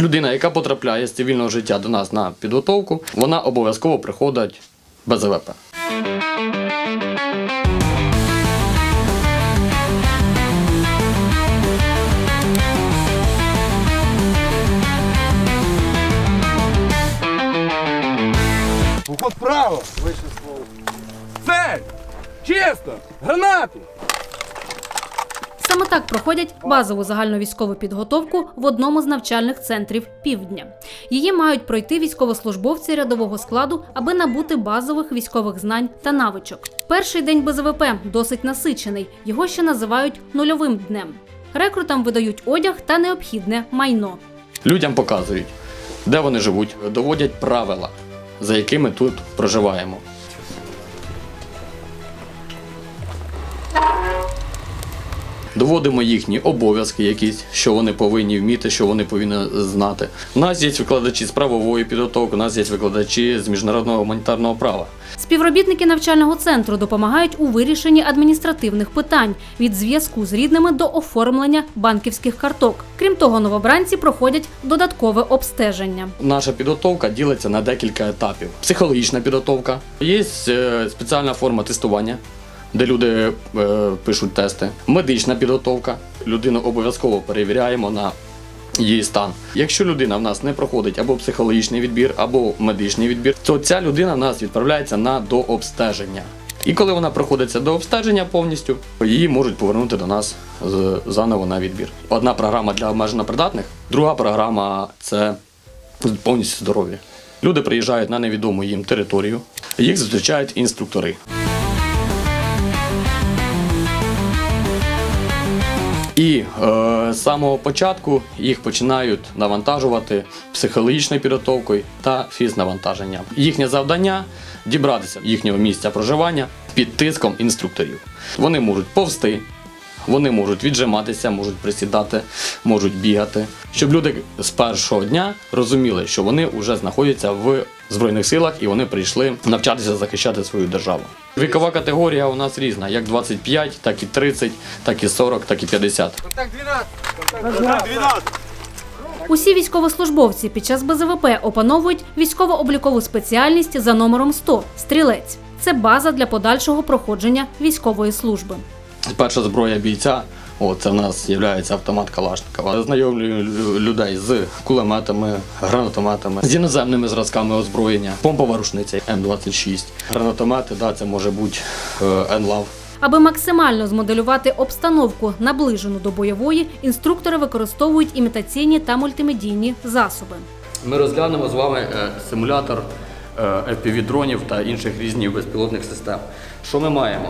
Людина, яка потрапляє з цивільного життя до нас на підготовку, вона обов'язково приходить без ВП. Уход вправо. Цель! Чисто! Гранату! Саме так проходять базову загальновійськову підготовку в одному з навчальних центрів півдня. Її мають пройти військовослужбовці рядового складу, аби набути базових військових знань та навичок. Перший день БЗВП досить насичений. Його ще називають нульовим днем. Рекрутам видають одяг та необхідне майно. Людям показують, де вони живуть, доводять правила, за якими тут проживаємо. Доводимо їхні обов'язки, якісь, що вони повинні вміти, що вони повинні знати. У нас є викладачі з правової підготовки, у нас є викладачі з міжнародного гуманітарного права. Співробітники навчального центру допомагають у вирішенні адміністративних питань від зв'язку з рідними до оформлення банківських карток. Крім того, новобранці проходять додаткове обстеження. Наша підготовка ділиться на декілька етапів. Психологічна підготовка, є е, спеціальна форма тестування, де люди е, пишуть тести. Медична підготовка. Людину обов'язково перевіряємо на її стан. Якщо людина в нас не проходить або психологічний відбір, або медичний відбір, то ця людина в нас відправляється на дообстеження. І коли вона проходиться до обстеження повністю, її можуть повернути до нас з- заново на відбір. Одна програма для обмежено придатних, друга програма це повністю здорові. Люди приїжджають на невідому їм територію, їх зустрічають інструктори. І е, з самого початку їх починають навантажувати психологічною підготовкою та фізнавантаженням. Їхнє завдання дібратися їхнього місця проживання під тиском інструкторів. Вони можуть повсти, вони можуть віджиматися, можуть присідати, можуть бігати, щоб люди з першого дня розуміли, що вони вже знаходяться в збройних силах і вони прийшли навчатися захищати свою державу. Вікова категорія у нас різна, як 25, так і 30, так і 40, так і 50. Контакт 12! Контакт 12! Усі військовослужбовці під час БЗВП опановують військово-облікову спеціальність за номером 100 – стрілець. Це база для подальшого проходження військової служби. Перша зброя бійця. О, це в нас є автомат Калашникова. Знайомлюю лю- людей з кулеметами, гранатометами, з іноземними зразками озброєння, помпова рушниця М26. Гранатомети, да, це може бути е, НЛАВ. Аби максимально змоделювати обстановку, наближену до бойової, інструктори використовують імітаційні та мультимедійні засоби. Ми розглянемо з вами е, симулятор FPV-дронів та інших різних безпілотних систем. Що ми маємо?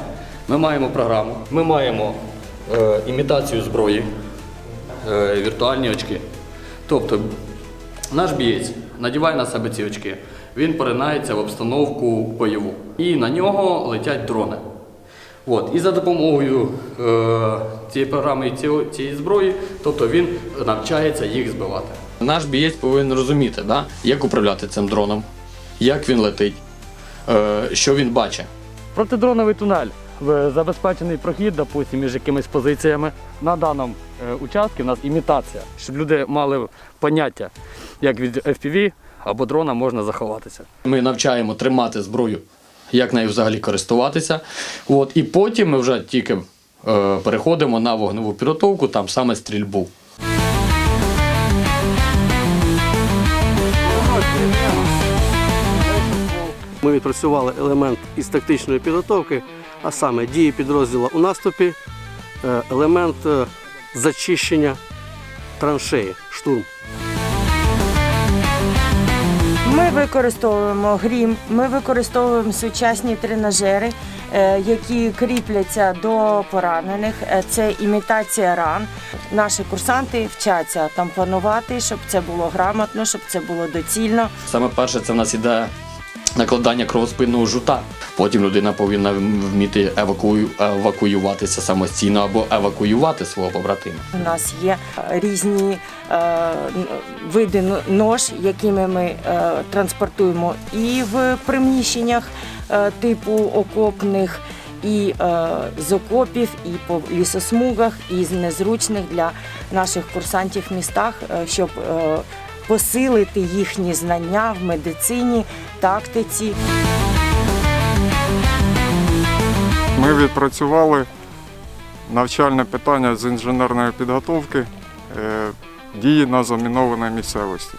Ми маємо програму, ми маємо е, імітацію зброї, е, віртуальні очки. Тобто наш бієць надіває на себе ці очки, він поринається в обстановку бойову. І на нього летять дрони. От, і за допомогою е, цієї програми і цього- цієї зброї, тобто він навчається їх збивати. Наш бієць повинен розуміти, да, як управляти цим дроном, як він летить, е, що він бачить. Протидроновий тунель. В- Забезпечений прохід, допустим, між якимись позиціями. На даному е, участку у нас імітація, щоб люди мали поняття, як від FPV або дрона можна заховатися. Ми навчаємо тримати зброю, як нею взагалі користуватися. От, і потім ми вже тільки е, переходимо на вогневу підготовку, там саме стрільбу. Ми відпрацювали елемент із тактичної підготовки, а саме дії підрозділу у наступі, е, елемент е, зачищення траншеї, штурм. Ми використовуємо грім, ми використовуємо сучасні тренажери, е, які кріпляться до поранених. Це імітація ран. Наші курсанти вчаться там планувати, щоб це було грамотно, щоб це було доцільно. Саме перше це в нас іде накладання кровоспинного жута. Потім людина повинна вміти евакую, евакуюватися самостійно або евакуювати свого побратима. У нас є е, різні е, види нож, якими ми е, транспортуємо і в приміщеннях е, типу окопних, і е, з окопів, і по лісосмугах, і з незручних для наших курсантів містах, е, щоб е, посилити їхні знання в медицині, тактиці. Ми відпрацювали навчальне питання з інженерної підготовки е, дії на замінованій місцевості.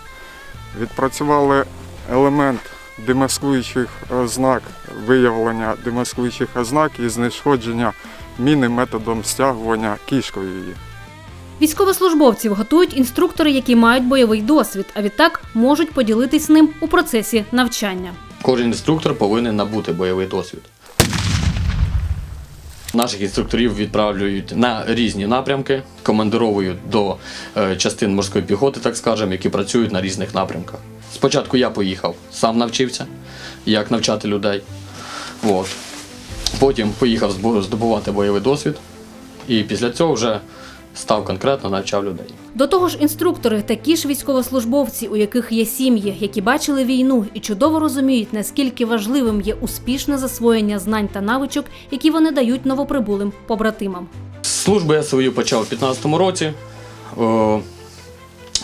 Відпрацювали елемент демаскуючих ознак, виявлення демаскуючих ознак і знешкодження міни методом стягування кішкою її. Військовослужбовців готують інструктори, які мають бойовий досвід, а відтак можуть поділитись ним у процесі навчання. Кожен інструктор повинен набути бойовий досвід. Наших інструкторів відправляють на різні напрямки, командировують до е, частин морської піхоти, так скажемо, які працюють на різних напрямках. Спочатку я поїхав, сам навчився, як навчати людей. От. Потім поїхав здобувати бойовий досвід, і після цього вже став конкретно навчав людей. До того ж, інструктори такі ж військовослужбовці, у яких є сім'ї, які бачили війну і чудово розуміють, наскільки важливим є успішне засвоєння знань та навичок, які вони дають новоприбулим побратимам. Службу я свою почав у 15-му році. О,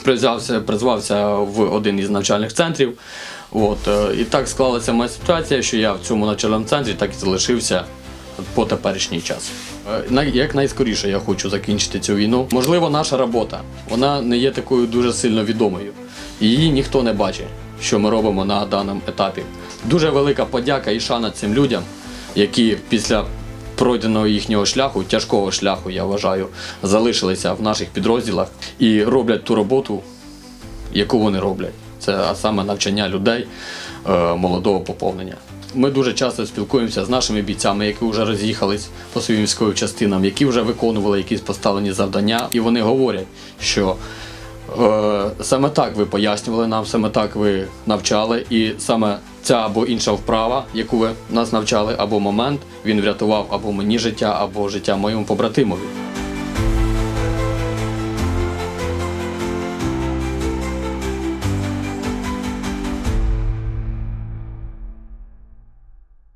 призвався, призвався в один із навчальних центрів. От, е, і так склалася моя ситуація, що я в цьому навчальному центрі так і залишився по теперішній час. Е, Як найскоріше я хочу закінчити цю війну. Можливо, наша робота вона не є такою дуже сильно відомою. Її ніхто не бачить, що ми робимо на даному етапі. Дуже велика подяка і шана цим людям, які після пройденого їхнього шляху, тяжкого шляху, я вважаю, залишилися в наших підрозділах і роблять ту роботу, яку вони роблять. Це а саме навчання людей е, молодого поповнення. Ми дуже часто спілкуємося з нашими бійцями, які вже роз'їхались по своїм військовим частинам, які вже виконували якісь поставлені завдання, і вони говорять, що Е, Саме так ви пояснювали нам, саме так ви навчали, і саме ця або інша вправа, яку ви нас навчали, або момент, він врятував або мені життя, або життя моєму побратимові.